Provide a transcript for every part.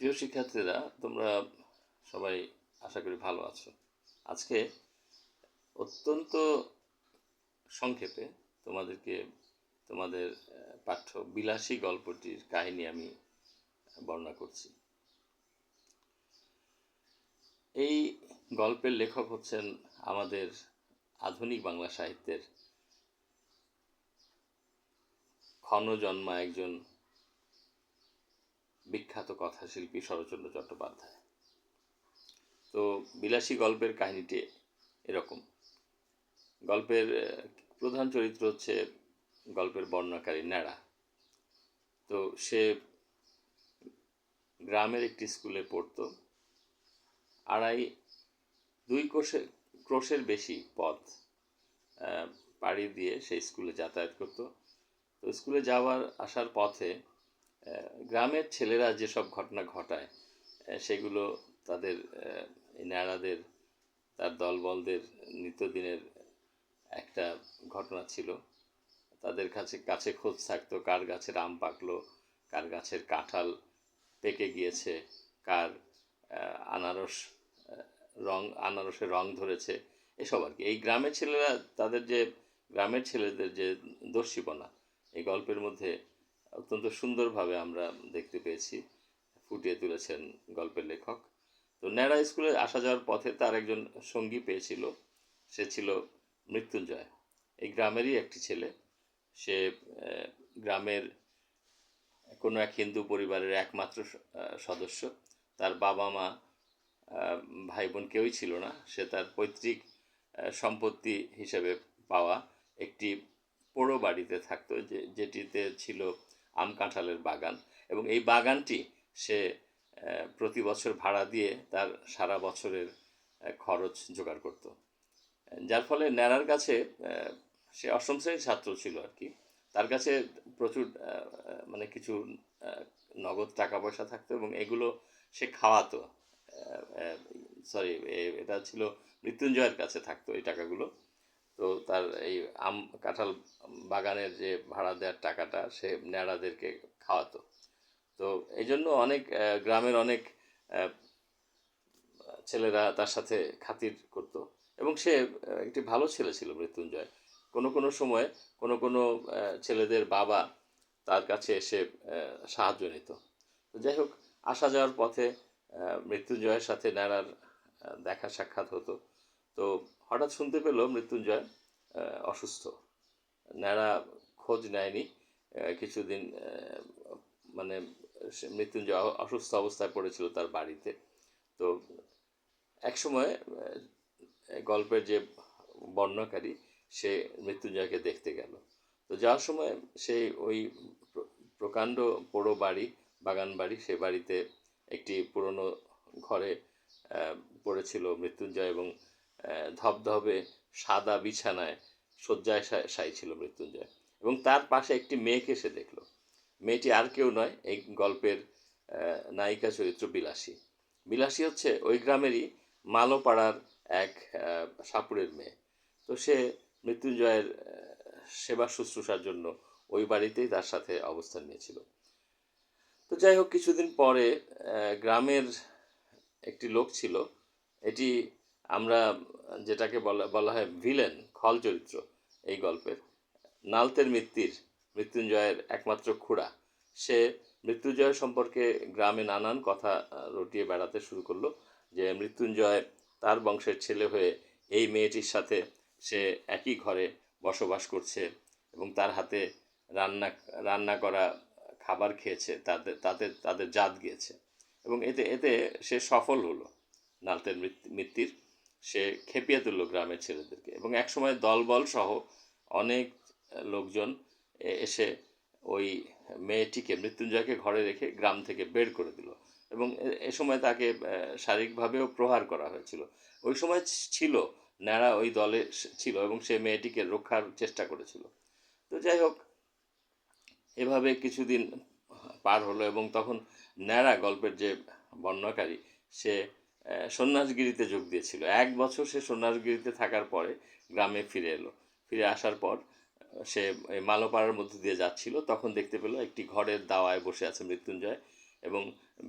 প্রিয় শিক্ষার্থীরা, তোমরা সবাই আশা করি ভালো আছো। আজকে অত্যন্ত সংক্ষেপে তোমাদেরকে তোমাদের পাঠ্য বিলাসী গল্পটির কাহিনী আমি বর্ণনা করছি। এই গল্পের লেখক হচ্ছেন আমাদের আধুনিক বাংলা সাহিত্যের ক্ষণজন্মা একজন বিখ্যাত কথাশিল্পী শরৎচন্দ্র চট্টোপাধ্যায়। তো বিলাসী গল্পের কাহিনীটি এরকম। গল্পের প্রধান চরিত্র হচ্ছে গল্পের বর্ণাকারী ন্যাড়া। তো সে গ্রামের একটি স্কুলে পড়তো। আড়াই, দুই কোষে, ক্রোশের বেশি পথ পাড়ি দিয়ে সেই স্কুলে যাতায়াত করতো। তো স্কুলে যাওয়ার, আসার পথে গ্রামের ছেলেরা যেসব ঘটনা ঘটায় সেগুলো তাদের ন্যাড়াদের, তার দলবলদের নিত্যদিনের একটা ঘটনা ছিল। তাদের কাছে কাছে খোঁজ থাকতো কার গাছের আম পাকলো, কার গাছের কাঁঠাল পেকে গিয়েছে, কার আনারস রং, আনারসের রং ধরেছে, এসব আর কি। এই গ্রামের ছেলেরা, তাদের যে, গ্রামের ছেলেদের যে দস্যিপনা এই গল্পের মধ্যে অত্যন্ত সুন্দরভাবে আমরা দেখতে পেয়েছি, ফুটিয়ে তুলেছেন গল্পের লেখক। তো ন্যাড়া স্কুলে আসা যাওয়ার পথে তার একজন সঙ্গী পেয়েছিল, সে ছিল মৃত্যুঞ্জয়। এই গ্রামেরই একটি ছেলে। সে গ্রামের কোনো এক হিন্দু পরিবারের একমাত্র সদস্য। তার বাবা মা ভাই বোন কেউই ছিল না। সে তার পৈতৃক সম্পত্তি হিসেবে পাওয়া একটি পোড়ো বাড়িতে থাকতো, যে, যেটিতে ছিল আম কাঁঠালের বাগান। এবং এই বাগানটি সে প্রতি বছর ভাড়া দিয়ে তার সারা বছরের খরচ জোগাড় করত। যার ফলে ন্যাড়ার কাছে সে অষ্টম শ্রেণির ছাত্র ছিল আর কি। তার কাছে প্রচুর মানে কিছু নগদ টাকা পয়সা থাকতো এবং এগুলো সে খাওয়াতো। সরি এটা ছিল মৃত্যুঞ্জয়ের কাছে থাকতো এই টাকাগুলো। তো তার এই আম, কাঁঠাল বাগানের যে ভাড়া দেওয়ার টাকাটা সে ন্যাড়াদেরকে খাওয়াতো। তো এই জন্য অনেক গ্রামের অনেক ছেলেরা তার সাথে খাতির করত এবং সে একটি ভালো ছেলে ছিল মৃত্যুঞ্জয়। কোনো কোনো সময় কোনো কোনো ছেলেদের বাবা তার কাছে এসে সাহায্য নিত। তো যাই হোক, আসা যাওয়ার পথে মৃত্যুঞ্জয়ের সাথে ন্যাড়ার দেখা সাক্ষাৎ হতো। তো হঠাৎ শুনতে পেল মৃত্যুঞ্জয় অসুস্থ। ন্যাড়া খোঁজ নেয়নি কিছুদিন মানে মৃত্যুঞ্জয় অসুস্থ অবস্থায় পড়েছিল তার বাড়িতে। তো একসময় আহ, গল্পের যে বর্ণনাকারী সে মৃত্যুঞ্জয়কে দেখতে গেল। তো যাওয়ার সময় সেই ওই প্রকাণ্ড পোড়ো বাড়ি বাগান বাড়ি সে বাড়িতে একটি পুরনো ঘরে পড়েছিল মৃত্যুঞ্জয় এবং ধবধবে সাদা বিছানায় শয্যায় সাই ছিল মৃত্যুঞ্জয়। এবং তার পাশে একটি মেয়েকে সে দেখল। মেয়েটি আর কেউ নয় এই গল্পের নায়িকা চরিত্র বিলাসী। বিলাসী হচ্ছে ওই গ্রামেরই মালোপাড়ার এক আহ, সাপুড়ের মেয়ে। তো সে মৃত্যুঞ্জয়ের সেবা শুশ্রূষার জন্য ওই বাড়িতেই তার সাথে অবস্থান নিয়েছিল। তো যাই হোক কিছুদিন পরে গ্রামের একটি লোক ছিল। এটি আমরা যেটাকে বলা বলা হয় ভিলেন খল চরিত্র এই গল্পের। নালতের মৃত্যুর, মৃত্যুঞ্জয়ের একমাত্র খুড়া। সে মৃত্যুঞ্জয় সম্পর্কে গ্রামে নানান কথা রটিয়ে বেড়াতে শুরু করল যে মৃত্যুঞ্জয় তার বংশের ছেলে হয়ে এই মেয়েটির সাথে সে একই ঘরে বসবাস করছে এবং তার হাতে রান্না রান্না করা খাবার খেয়েছে, তাতে তাতে, তাদের জাত গিয়েছে। এবং এতে এতে সে সফল হলো নালতের মৃত্যু, মৃত্যুর। সে খেপিয়ে তুললো গ্রামের ছেলেদেরকে। এবং একসময় দলবল সহ অনেক লোকজন এসে ওই মেয়েটিকে, মৃত্যুঞ্জয়কে ঘরে রেখে গ্রাম থেকে বের করে দিল। এবং এ- সময় তাকে শারীরিকভাবেও প্রহার করা হয়েছিল। ওই সময় ছিল, ন্যাড়া ওই দলে ছিল এবং সে মেয়েটিকে রক্ষার চেষ্টা করেছিল। তো যাই হোক, এভাবে কিছুদিন পার হলো এবং তখন ন্যাড়া গল্পের যে বর্ণনাকারী সে সন্ন্যাসগিরিতে যোগ দিয়েছিল। এক বছর সে সন্ন্যাসগিরিতে থাকার পরে গ্রামে ফিরে এলো। ফিরে আসার পর সে মালোপাড়ার মধ্যে দিয়ে যাচ্ছিল। তখন দেখতে পেল একটি ঘরের দাওয়ায় বসে আছে মৃত্যুঞ্জয় এবং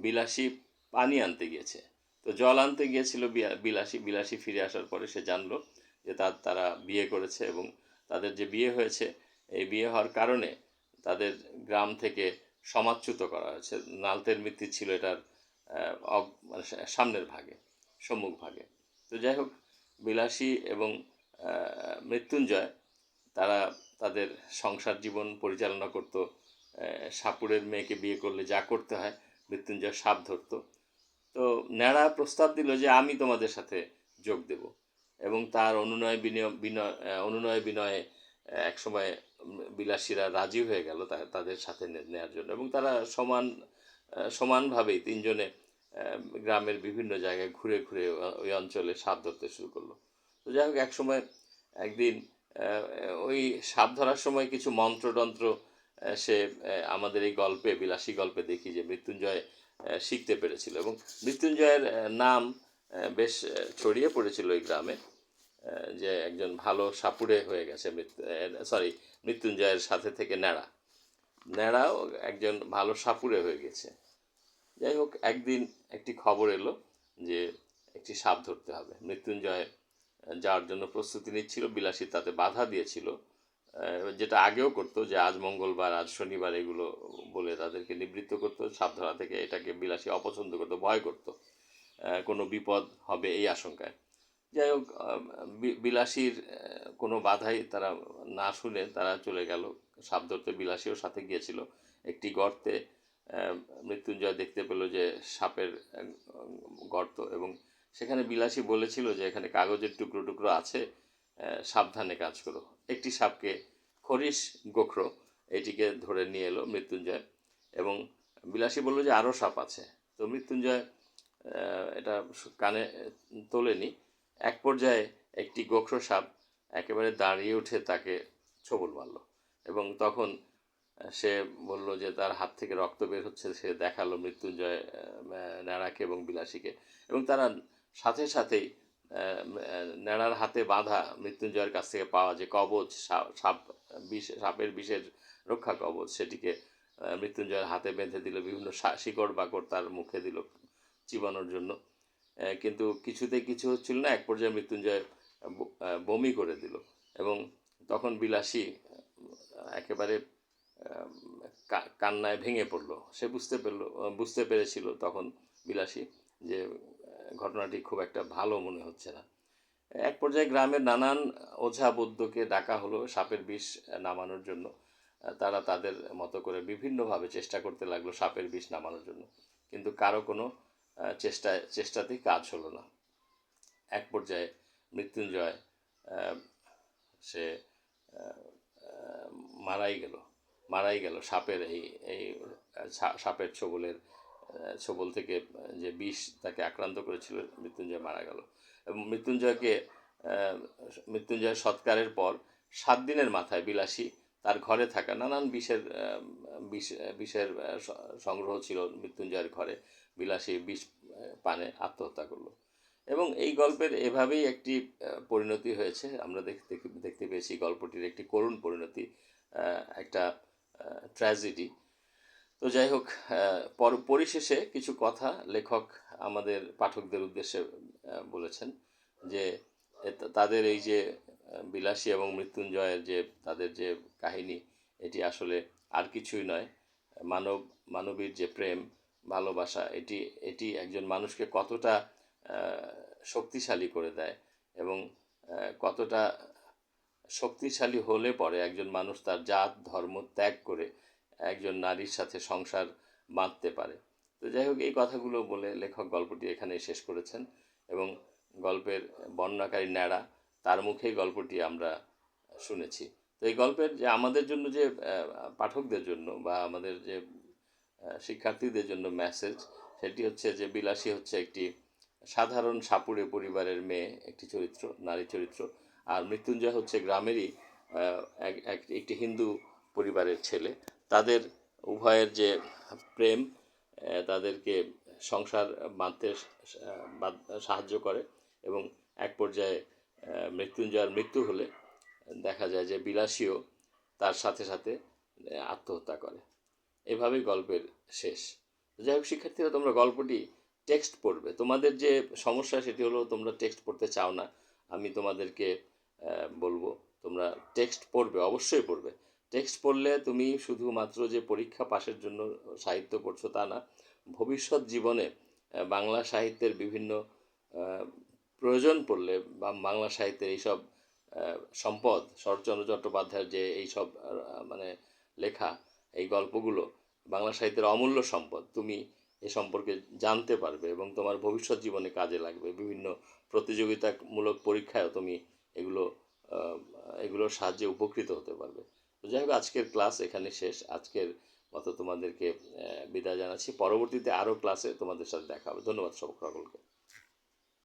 বিলাসী পানি আনতে গিয়েছে। তো জল আনতে গিয়েছিল বিলাসী বিলাসী ফিরে আসার পরে সে জানলো যে তার, তারা বিয়ে করেছে এবং তাদের যে বিয়ে হয়েছে, এই বিয়ে হওয়ার কারণে তাদের গ্রাম থেকে সমাজচ্যুত করা হয়েছে। নালতের মৃত্যু ছিল এটার মানে সামনের ভাগে, সম্মুখ ভাগে। তো যাই হোক, বিলাসী এবং মৃত্যুঞ্জয়, তারা তাদের সংসার জীবন পরিচালনা করত। সাপুরের মেয়েকে বিয়ে করলে যা করতে হয়, মৃত্যুঞ্জয় সাপ ধরতো। তো ন্যাড়া প্রস্তাব দিল যে আমি তোমাদের সাথে যোগ দেব। এবং তার অনুনয় বিনয় বিনয় অনুনয় বিনয়ে একসময় বিলাসীরা রাজি হয়ে গেল তাদের সাথে নেওয়ার জন্য। এবং তারা সমান সমানভাবেই তিনজনে গ্রামের বিভিন্ন জায়গায় ঘুরে ঘুরে ওই অঞ্চলে সাপ ধরতে শুরু করল। তো যাই হোক একসময় একদিন ওই সাপ ধরার সময় কিছু মন্ত্রতন্ত্র আহ, সে আমাদের এই গল্পে বিলাসী গল্পে দেখি যে মৃত্যুঞ্জয় শিখতে পেরেছিল এবং মৃত্যুঞ্জয়ের নাম বেশ ছড়িয়ে পড়েছিল ওই গ্রামে যে একজন ভালো সাপুড়ে হয়ে গেছে সরি মৃত্যুঞ্জয়ের সাথে থেকে ন্যাড়া। ন্যাড়াও একজন ভালো সাপুরে হয়ে গেছে। যাই হোক, একদিন একটি খবর এলো যে একটি সাপ ধরতে হবে। মৃত্যুঞ্জয় যাওয়ার জন্য প্রস্তুতি নিচ্ছিল বিলাসী তাতে বাধা দিয়েছিল। যেটা আগেও করতো যে আজ মঙ্গলবার, আজ শনিবার এগুলো বলে তাদেরকে নিবৃত্ত করতো। সাপ ধরা থেকে এটাকে বিলাসী অপছন্দ করতো, ভয় করতো। কোনো বিপদ হবে এই আশঙ্কায়। যাই হোক বিলাসীর কোনো বাধাই তারা না শুনে তারা চলে গেল। সাপ ধরতে বিলাসীও সাথে গিয়েছিল একটি গর্তে। মৃত্যুঞ্জয় দেখতে পেল যে সাপের গর্ত এবং সেখানে বিলাসী বলেছিল যে এখানে কাগজের টুকরো টুকরো আছে সাবধানে কাজ করো। একটি সাপকে খরিস গোখরো এটিকে ধরে নিয়ে এলো মৃত্যুঞ্জয় এবং বিলাসী বলল যে আরও সাপ আছে। তো মৃত্যুঞ্জয় এটা কানে তোলেনি। এক পর্যায়ে একটি গোখরো সাপ একেবারে দাঁড়িয়ে উঠে তাকে ছবল মারল এবং তখন সে বলল যে তার হাত থেকে রক্ত বের হচ্ছে, সে দেখাল মৃত্যুঞ্জয় ন্যাড়াকে এবং বিলাসীকে। এবং তারা সাথে সাথেই ন্যাড়ার হাতে বাঁধা মৃত্যুঞ্জয়ের কাছ থেকে পাওয়া যে কবচ সাপ বিষ, সাপের বিষের রক্ষা কবচ, সেটিকে মৃত্যুঞ্জয়ের হাতে বেঁধে দিল, বিভিন্ন শিকড় বাকড় তার মুখে দিল, চিবানোর জন্য। কিন্তু কিছুতে কিছু হচ্ছিল না, এক পর্যায়ে মৃত্যুঞ্জয় বমি করে দিল। এবং তখন বিলাসী একেবারে কান্নায় ভেঙে পড়ল। সে বুঝতে পেরলো বুঝতে পেরেছিল তখন বিলাসী যে ঘটনাটি খুব একটা ভালো মনে হচ্ছে না। এক পর্যায়ে গ্রামের নানান ওঝা বৌদ্ধকে ডাকা হলো সাপের বিষ নামানোর জন্য। তারা তাদের মতো করে বিভিন্নভাবে চেষ্টা করতে লাগল সাপের বিষ নামানোর জন্য। কিন্তু কারও কোনো চেষ্টায় চেষ্টাতেই কাজ হলো না। এক পর্যায়ে মৃত্যুঞ্জয় সে মারাই গেল মারাই গেল সাপের এই এই সাপের ছোবলের ছোবল থেকে যে বিষ তাকে আক্রান্ত করেছিল, মৃত্যুঞ্জয় মারা গেল। এবং মৃত্যুঞ্জয়কে মৃত্যুঞ্জয় সৎকারের পর সাত দিনের মাথায় বিলাসী তার ঘরে থাকা, নানান বিষের বিষ, বিষের সংগ্রহ ছিল মৃত্যুঞ্জয়ের ঘরে। বিলাসী বিষ পানে আত্মহত্যা করল। এবং এই গল্পের এভাবেই একটি পরিণতি হয়েছে। আমরা দেখতে দেখতে পেয়েছি গল্পটির একটি করুণ পরিণতি একটা ট্র্যাজেডি তো যাই হোক পর- পরিশেষে কিছু কথা লেখক আমাদের পাঠকদের উদ্দেশ্যে বলেছেন যে তাদের এই যে বিলাসী এবং মৃত্যুঞ্জয়ের যে, তাদের যে কাহিনী, এটি আসলে আর কিছুই নয়। মানব, মানবীর যে প্রেম, ভালোবাসা, এটি এটি একজন মানুষকে কতটা শক্তিশালী করে দেয় এবং কতটা শক্তিশালী হলে পরে একজন মানুষ তার জাত, ধর্ম ত্যাগ করে একজন নারীর সাথে সংসার বাঁধতে পারে। তো যাই হোক, এই কথাগুলো বলে লেখক গল্পটি এখানে শেষ করেছেন এবং গল্পের বর্ণনাকারী ন্যাড়া, তার মুখেই গল্পটি আমরা শুনেছি। তো এই গল্পের যে আমাদের জন্য যে পাঠকদের জন্য বা আমাদের যে শিক্ষার্থীদের জন্য মেসেজ সেটি হচ্ছে যে, বিলাসী হচ্ছে একটি সাধারণ সাপুড়ে পরিবারের মেয়ে, একটি চরিত্র, নারী চরিত্র। আর মৃত্যুঞ্জয় হচ্ছে গ্রামেরই এক- এক- একটি হিন্দু পরিবারের ছেলে। তাদের উভয়ের যে প্রেম তাদেরকে সংসার বাঁধতে সাহায্য করে। এবং এক পর্যায়ে মৃত্যুঞ্জয়ের মৃত্যু হলে দেখা যায় যে বিলাসীও তার সাথে সাথে আত্মহত্যা করে। এভাবেই গল্পের শেষ। যাই হোক, শিক্ষার্থীরা, তোমরা গল্পটি টেক্সট পড়বে। তোমাদের যে সমস্যা, সেটি হলো তোমরা টেক্সট পড়তে চাও না, আমি তোমাদেরকে বলব, তোমরা টেক্সট পড়বে, অবশ্যই পড়বে। টেক্সট পড়লে তুমি শুধুমাত্র যে পরীক্ষা পাশের জন্য সাহিত্য পড়ছো তা না, ভবিষ্যৎ জীবনে বাংলা সাহিত্যের বিভিন্ন প্রয়োজন পড়লে বা বাংলা সাহিত্যের এইসব সম্পদ, শরৎচন্দ্র চট্টোপাধ্যায়ের যে এইসব মানে লেখা, এই গল্পগুলো বাংলা সাহিত্যের অমূল্য সম্পদ, তুমি এ সম্পর্কে জানতে পারবে এবং তোমার ভবিষ্যৎ জীবনে কাজে লাগবে। বিভিন্ন প্রতিযোগিতামূলক পরীক্ষায়ও তুমি এগুলো এগুলোর সাহায্যে উপকৃত হতে পারবে। তো যাই হোক, আজকের ক্লাস এখানে শেষ। আজকের মতো তোমাদেরকে বিদায় জানাচ্ছি। পরবর্তীতে আরও ক্লাসে তোমাদের সাথে দেখা হবে। ধন্যবাদ সকলকে।